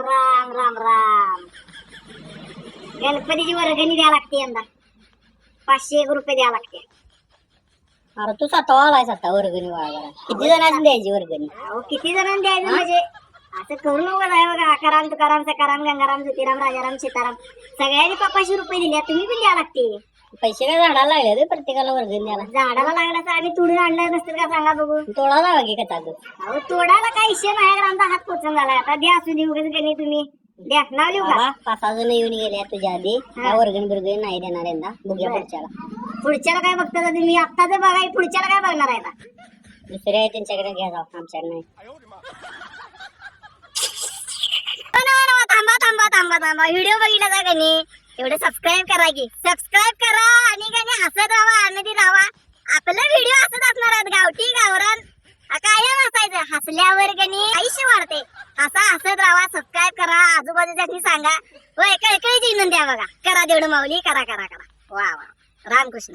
राम राम राम राम. गणपतीची वर्गणी द्यावी लागते यंदा. पाचशे एक रुपये द्यावे लागते. अरे तू सातवा आलाय आता वर्गणी वाळायला किती जणांनी द्यायची वर्गणी अहो किती जणांनी द्यायचं म्हणजे? असं करू नको आहे बघा कराम तुकाराम सकाराम गंगाराम ज्योतिराम राजाराम सीताराम. सगळ्यांनी पाचशे रुपये दिले तुम्ही पण द्या लागते. पैसे काय झाडाला लागले रे प्रत्येकाला वर्गणी द्यायला? झाडाला लागला तर आम्ही तुडून आणलं नसतील का सांगा बघू? तोडा लावा की का ताकद अहो तोडायला काही विषय नाही कारण आमचा हात पोचून झाला आता द्या असू दे उगाच गणी तुम्ही. द्या नाव लिहू का? बाबा पाच सहा जण येऊन गेले तुझ्या आधी. काय वर्गणी बिरगणी नाही देणार यंदा. बघूया. पुढच्याला. पुढच्याला काय बघता तुम्ही आता जर बघा पुढच्याला काय बघणार आहे आता? दुसरे आहे त्यांच्याकडे घ्या जाऊ आमच्याकडे नाही. थांबा थांबा थांबा थांबा व्हिडिओ बघितला का गणी एवढे सबस्क्राईब करा की. सबस्क्राईब करा आणि गणी हसत राहा आनंदी राहा आपलं व्हिडिओ हसत असणार आहेत गावठी गावरान. कायम हसायचं हसल्यावर गणी आयुष्य वाढते. हसा हसत राहा सबस्क्राईब करा. आजूबाजूच्या सांगा. व एका एकाची द्या बघा. करा देवढं माऊली करा करा करा. वा वा. रामकृष्ण